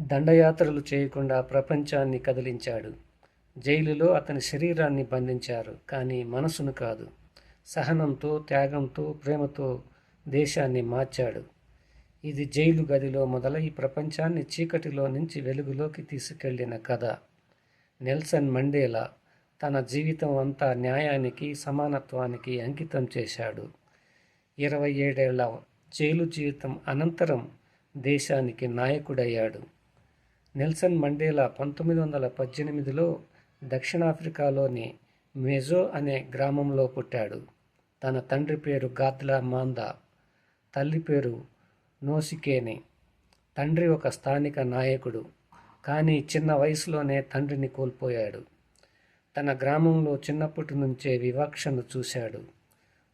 దండయాత్రలు చేయకుండా ప్రపంచాన్ని కదిలించాడు. జైలులో అతని శరీరాన్ని బంధించారు కానీ మనసును కాదు. సహనంతో త్యాగంతో ప్రేమతో దేశాన్ని మార్చాడు. ఇది జైలు గదిలో మొదలై ప్రపంచాన్ని చీకటిలో నుంచి వెలుగులోకి తీసుకెళ్ళిన కథ. నెల్సన్ మండేలా తన జీవితం అంతా న్యాయానికి సమానత్వానికి అంకితం చేశాడు. ఇరవై ఏడేళ్ళ జైలు జీవితం అనంతరం దేశానికి నాయకుడయ్యాడు. నెల్సన్ మండేలా పంతొమ్మిది వందల పద్దెనిమిదిలో దక్షిణాఫ్రికాలోని మెజో అనే గ్రామంలో పుట్టాడు. తన తండ్రి పేరు గాత్లా మాందా తల్లి పేరు నోసికేని. తండ్రి ఒక స్థానిక నాయకుడు కానీ చిన్న వయసులోనే తండ్రిని కోల్పోయాడు. తన గ్రామంలో చిన్నప్పటి నుంచే వివక్షను చూశాడు.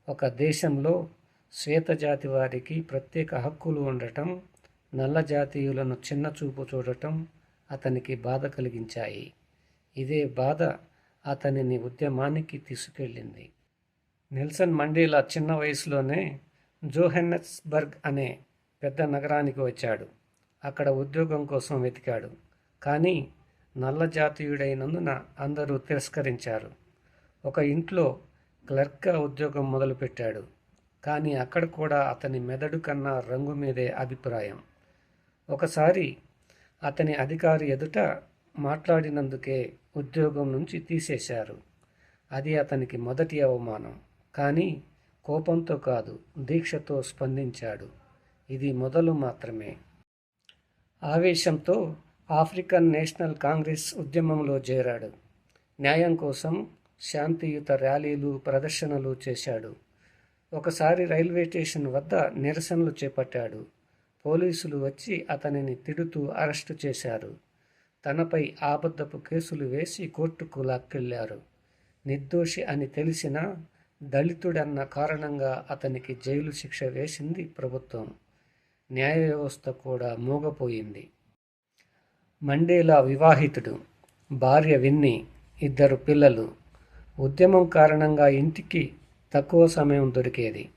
ఒక దేశంలో శ్వేతజాతి వారికి ప్రత్యేక హక్కులు ఉండటం నల్ల జాతీయులను చిన్న చూపు చూడటం అతనికి బాధ కలిగించాయి. ఇదే బాధ అతనిని ఉద్యమానికి తీసుకెళ్ళింది. నెల్సన్ మండేలా చిన్న వయసులోనే జోహెన్నెస్బర్గ్ అనే పెద్ద నగరానికి వచ్చాడు. అక్కడ ఉద్యోగం కోసం వెతికాడు. కానీ నల్ల జాతీయుడైనందున అందరూ తిరస్కరించారు. ఒక ఇంట్లో క్లర్క్గా ఉద్యోగం మొదలుపెట్టాడు. కానీ అక్కడ కూడా అతని మెదడు కన్నా రంగు మీదే అభిప్రాయం. ఒకసారి అతని అధికారి ఎదుట మాట్లాడినందుకే ఉద్యోగం నుంచి తీసేశారు. అది అతనికి మొదటి అవమానం. కానీ కోపంతో కాదు దీక్షతో స్పందించాడు. ఇది మొదలు మాత్రమే. ఆవేశంతో ఆఫ్రికన్ నేషనల్ కాంగ్రెస్ ఉద్యమంలో చేరాడు. న్యాయం కోసం శాంతియుత ర్యాలీలు ప్రదర్శనలు చేశాడు. ఒకసారి రైల్వే స్టేషన్ వద్ద నిరసనలు చేపట్టాడు. పోలీసులు వచ్చి అతనిని తిడుతూ అరెస్టు చేశారు. తనపై ఆబద్ధపు కేసులు వేసి కోర్టుకు లాక్కెళ్ళారు. నిర్దోషి అని తెలిసినా దళితుడన్న కారణంగా అతనికి జైలు శిక్ష వేసింది ప్రభుత్వం. న్యాయ వ్యవస్థ కూడా మూగపోయింది. మండేలా వివాహితుడు భార్య విన్ని ఇద్దరు పిల్లలు. ఉద్యమం కారణంగా ఇంటికి తక్కువ సమయం దొరికేది.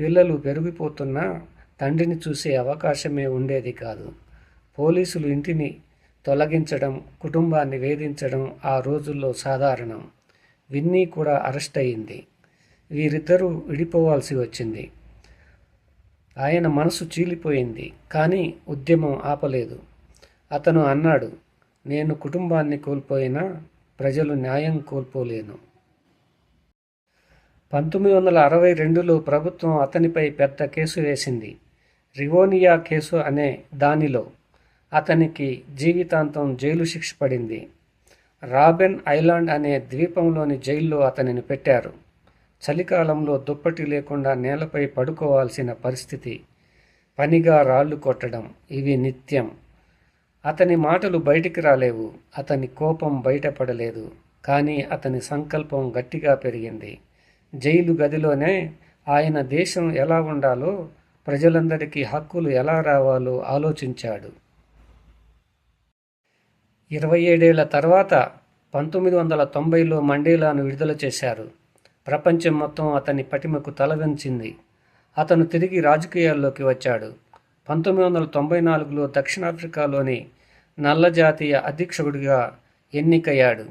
పిల్లలు పెరిగిపోతున్నా తండ్రిని చూసే అవకాశమే ఉండేది కాదు. పోలీసులు ఇంటిని తొలగించడం కుటుంబాన్ని వేధించడం ఆ రోజుల్లో సాధారణం. విన్నీ కూడా అరెస్ట్ అయింది. వీరిద్దరూ విడిపోవాల్సి వచ్చింది. ఆయన మనసు చీలిపోయింది కానీ ఉద్యమం ఆపలేదు. అతను అన్నాడు నేను కుటుంబాన్ని కోల్పోయినా ప్రజలు న్యాయం కోల్పోలేను. పంతొమ్మిది వందల అరవై రెండులో ప్రభుత్వం అతనిపై పెద్ద కేసు వేసింది. రివోనియా కేసు అనే దానిలో అతనికి జీవితాంతం జైలు శిక్ష పడింది. రాబెన్ ఐలాండ్ అనే ద్వీపంలోని జైల్లో అతనిని పెట్టారు. చలికాలంలో దుప్పటి లేకుండా నేలపై పడుకోవాల్సిన పరిస్థితి పనిగా రాళ్ళు కొట్టడం ఇవి నిత్యం. అతని మాటలు బయటికి రాలేవు అతని కోపం బయటపడలేదు. కానీ అతని సంకల్పం గట్టిగా పెరిగింది. జైలు గదిలోనే ఆయన దేశం ఎలా ఉండాలో ప్రజలందరికీ హక్కులు ఎలా రావాలో ఆలోచించాడు. ఇరవై ఏడేళ్ళ తర్వాత పంతొమ్మిది వందల తొంభైలో మండేలాను విడుదల చేశారు. ప్రపంచం మొత్తం అతని పటిమకు తలవంచింది. అతను తిరిగి రాజకీయాల్లోకి వచ్చాడు. పంతొమ్మిది వందల తొంభై నాలుగులో దక్షిణాఫ్రికాలోని నల్ల జాతీయ అధ్యక్షుడిగా ఎన్నికయ్యాడు.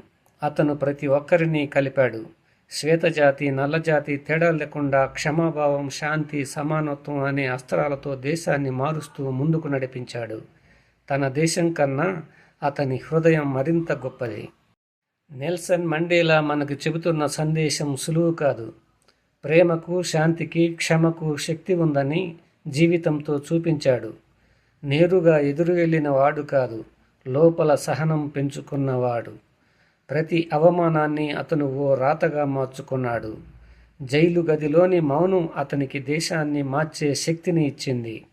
అతను ప్రతి ఒక్కరిని కలిపాడు. శ్వేతజాతి నల్లజాతి తేడా లేకుండా క్షమాభావం శాంతి సమానత్వం అనే అస్త్రాలతో దేశాన్ని మారుస్తూ ముందుకు నడిపించాడు. తన దేశం కన్నా అతని హృదయం మరింత గొప్పది. నెల్సన్ మండేలా మనకు చెబుతున్న సందేశం సులువు కాదు. ప్రేమకు శాంతికి క్షమకు శక్తి ఉందని జీవితంతో చూపించాడు. నేరుగా ఎదురు వెళ్ళిన వాడు కాదు లోపల సహనం పెంచుకున్నవాడు. ప్రతి అవమానాన్ని అతను ఓ రాతగా మార్చుకున్నాడు. జైలు గదిలోని మౌనం అతనికి దేశాన్ని మార్చే శక్తిని ఇచ్చింది.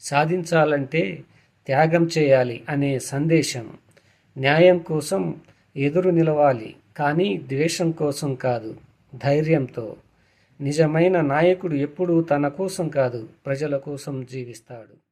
సాధించాలంటే త్యాగం చేయాలి అనే సందేశం. న్యాయం కోసం ఎదురు నిలవాలి కానీ ద్వేషం కోసం కాదు ధైర్యంతో. నిజమైన నాయకుడు ఎప్పుడూ తన కోసం కాదు ప్రజల కోసం జీవిస్తాడు.